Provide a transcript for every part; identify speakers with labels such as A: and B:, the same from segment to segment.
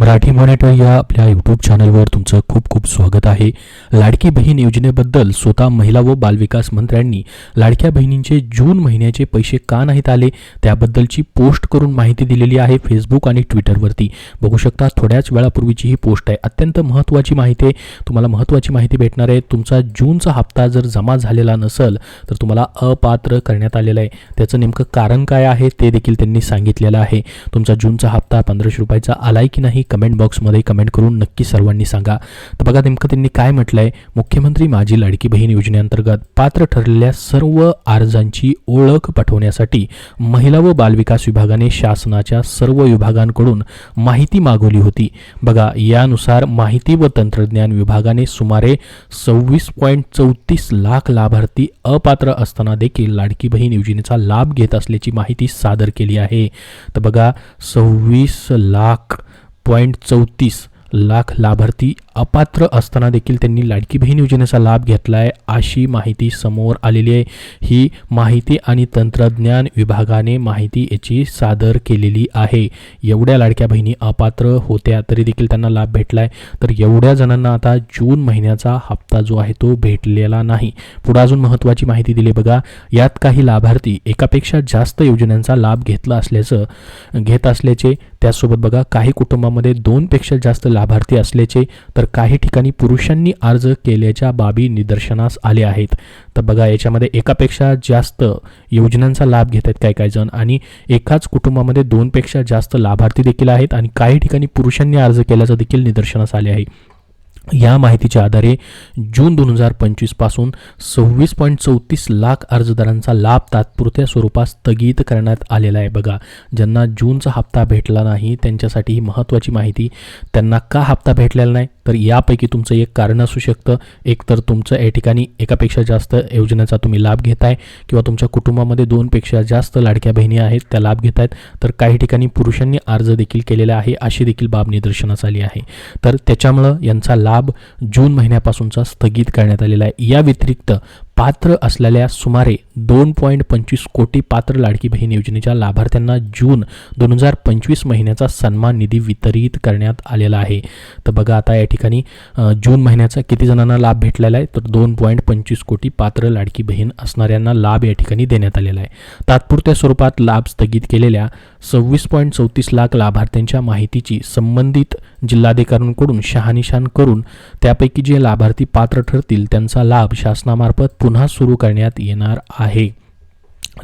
A: Marathi monitor या आपल्या YouTube चॅनलवर तुमचं खूप खूप स्वागत आहे. लाडकी बहीण योजनेबद्दल स्वतः महिला व बालविकास मंत्र्यांनी लाडक्या बहिणींचे जून महिन्याचे पैसे का नाहीत आले त्याबद्दलची पोस्ट करून माहिती दिलेली आहे फेसबुक आणि ट्विटरवरती बघू शकता थोड्याच वेळापूर्वीची ही पोस्ट आहे. अत्यंत महत्त्वाची माहिती आहे. तुम्हाला महत्त्वाची माहिती भेटणार आहे. तुमचा जूनचा हप्ता जर जमा झालेला नसेल तर तुम्हाला अपात्र करण्यात आलेलं आहे. त्याचं नेमकं कारण काय आहे ते देखील त्यांनी सांगितलेलं आहे. तुमचा जूनचा हप्ता पंधराशे रुपयाचा आलाय की नाही कमेंट बॉक्समध्ये कमेंट करून नक्की सर्वांनी सांगा. तर बघा नेमकं त्यांनी काय म्हटलंय? मुख्यमंत्री माझी लाडकी बहीण योजनेअंतर्गत पात्र ठरलेल्या सर्व अर्जांची ओळख पाठवण्यासाठी महिला व बालविकास विभागाने शासनाच्या सर्व विभागांकडून माहिती मागवली होती. बघा यानुसार माहिती व तंत्रज्ञान विभागाने सुमारे सव्वीस पॉईंट चौतीस लाख लाभार्थी अपात्र असताना देखील लाडकी बहीण योजनेचा लाभ घेत असल्याची माहिती सादर केली आहे. तर बघा सव्वीस लाख पॉईंट चौतीस लाख लाभार्थी अपात्र असताना देखील त्यांनी लाडकी बहीण योजनेचा लाभ घेतला आहे अशी माहिती समोर आलेली आहे. ही माहिती आणि तंत्रज्ञान विभागाने माहिती याची सादर केलेली आहे. एवढ्या लाडक्या बहिणी अपात्र होत्या तरी देखील त्यांना लाभ भेटला आहे तर एवढ्या जणांना आता जून महिन्याचा हप्ता जो आहे तो भेटलेला नाही. पुढे अजून महत्त्वाची माहिती दिली बघा. यात काही लाभार्थी एकापेक्षा जास्त योजनांचा लाभ घेतला असल्याचं घेत असल्याचे. त्यासोबत बघा काही कुटुंबामध्ये दोनपेक्षा जास्त लाभार्थी असल्याचे. तर काही ठिकाणी पुरुषांनी अर्ज केल्याच्या बाबी निदर्शनास आल्या आहेत. तर बघा याच्यामध्ये एकापेक्षा जास्त योजनांचा लाभ घेत आहेत काही काही जण आणि एकाच कुटुंबामध्ये दोनपेक्षा जास्त लाभार्थी देखील आहेत आणि काही ठिकाणी पुरुषांनी अर्ज केल्याचं देखील निदर्शनास आले आहे. या माहितीच्या आधारे जून दोन हजार पंचवीसपासून सव्वीस पॉईंट चौतीस लाख अर्जदारांचा लाभ तात्पुरत्या स्वरूपात स्थगित करण्यात आलेला आहे. बघा ज्यांना जूनचा हप्ता भेटला नाही त्यांच्यासाठी ही महत्त्वाची माहिती त्यांना का हप्ता भेटलेला नाही? तर यापैकी तुमचं एक कारण असू शकतं. एक तर तुमचं या ठिकाणी एकापेक्षा जास्त योजनेचा तुम्ही लाभ घेताय किंवा तुमच्या कुटुंबामध्ये दोनपेक्षा जास्त लाडक्या बहिणी आहेत त्या लाभ घेत आहेत तर काही ठिकाणी पुरुषांनी अर्ज देखील केलेला आहे अशी देखील बाब निदर्शनास आली आहे. तर त्याच्यामुळं यांचा लाभ जून महिन्यापासूनचा स्थगित करण्यात आलेला आहे. या व्यतिरिक्त पात्र असलेल्या सुमारे दोन पॉईंट पंचवीस कोटी पात्र लाडकी बहीण योजनेच्या लाभार्थ्यांना जून दोन हजार पंचवीस महिन्याचा सन्मान निधी वितरित करण्यात आलेला आहे. तर बघा आता या ठिकाणी जून महिन्याचा किती जणांना लाभ भेटलेला आहे? तर दोन पॉईंट पंचवीस कोटी पात्र लाडकी बहीण असणाऱ्यांना लाभ या ठिकाणी देण्यात आलेला आहे. तात्पुरत्या स्वरूपात लाभ स्थगित केलेल्या सव्वीस पॉईंट चौतीस लाख लाभार्थ्यांच्या माहितीची संबंधित जिल्हाधिकाऱ्यांकडून शहानिशान करून त्यापैकी जे लाभार्थी पात्र ठरतील त्यांचा लाभ शासनामार्फत पुन्हा सुरू करण्यात येणार आहे.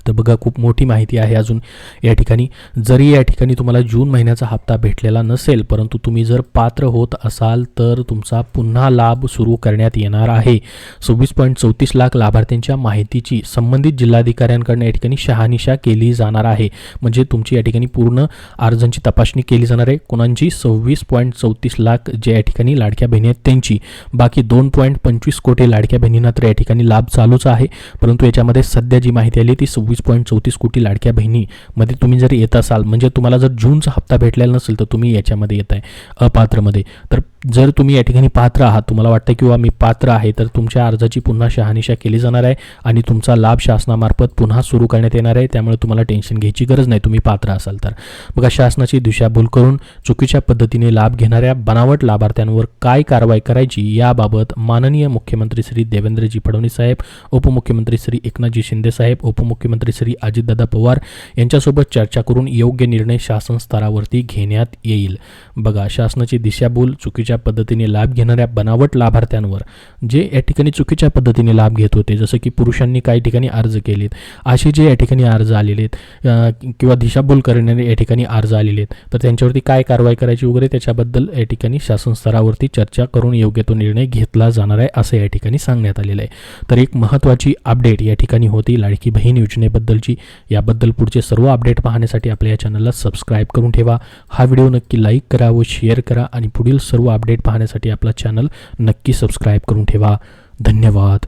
A: तर बघा खूप मोठी माहिती आहे अजून या ठिकाणी. जरी या ठिकाणी तुम्हाला जून महिन्याचा हप्ता भेटलेला नसेल परंतु तुम्ही जर पात्र होत असाल तर तुमचा पुन्हा लाभ सुरू करण्यात येणार आहे. सव्वीस पॉईंट चौतीस लाख लाभार्थ्यांच्या माहितीची संबंधित जिल्हाधिकाऱ्यांकडून या ठिकाणी शहानिशा केली जाणार आहे. म्हणजे तुमची या ठिकाणी पूर्ण अर्जांची तपासणी केली जाणार आहे. कोणांची? सव्वीस पॉईंट चौतीस लाख जे या ठिकाणी लाडक्या बहिणी आहेत त्यांची. बाकी दोन पॉईंट पंचवीस कोटी लाडक्या बहिणींना तर या ठिकाणी लाभ चालूच आहे. परंतु याच्यामध्ये सध्या जी माहिती आली ती सव्वीस पॉईंट चौतीस कोटी लाडक्या बहिणीमध्ये तुम्ही जर येत असाल म्हणजे तुम्हाला जर जूनचा हप्ता भेटलेला नसेल तर तुम्ही याच्यामध्ये येत आहे अपात्रमध्ये. तर जर तुम्ही या ठिकाणी पात्र आहात तुम्हाला वाटतं किंवा मी पात्र आहे तर तुमच्या अर्जाची पुन्हा शहानिशा केली जाणार आहे आणि तुमचा लाभ शासनामार्फत पुन्हा सुरू करण्यात येणार आहे. त्यामुळे तुम्हाला टेन्शन घ्यायची गरज नाही. तुम्ही पात्र असाल तर. बघा शासनाची दिशाभूल करून चुकीच्या पद्धतीने लाभ घेणाऱ्या बनावट लाभार्थ्यांवर काय कारवाई करायची याबाबत माननीय मुख्यमंत्री श्री देवेंद्रजी फडणवीस साहेब उपमुख्यमंत्री श्री एकनाथजी शिंदे साहेब उपमुख्यमंत्री श्री अजितदादा पवार यांच्यासोबत चर्चा करून योग्य निर्णय शासन स्तरावरती घेण्यात येईल. बघा शासनाची दिशाभूल चुकीच्या पद्धतीने लाभ घेणाऱ्या बनावट लाभार्थ्यांवर जे या ठिकाणी चुकीच्या पद्धतीने लाभ घेत होते जसं की पुरुषांनी काही ठिकाणी अर्ज केलेत असे जे या ठिकाणी अर्ज आलेले आहेत किंवा दिशाभूल करणारे या ठिकाणी अर्ज आलेले आहेत तर त्यांच्यावरती काय कारवाई करायची वगैरे त्याच्याबद्दल या ठिकाणी शासन स्तरावरती चर्चा करून योग्य तो निर्णय घेतला जाणार आहे असं या ठिकाणी सांगण्यात आलेलं आहे. तर एक महत्त्वाची अपडेट या ठिकाणी होती लाडकी बहीण योजनेबद्दलची याबद्दल पुढचे सर्व अपडेट पाहण्यासाठी आपल्या या चॅनलला सबस्क्राईब करून ठेवा. हा व्हिडिओ नक्की लाईक करा व शेअर करा आणि पुढील सर्व अपडेट पाहण्यासाठी आपला चॅनल नक्की सबस्क्राईब करून ठेवा. धन्यवाद.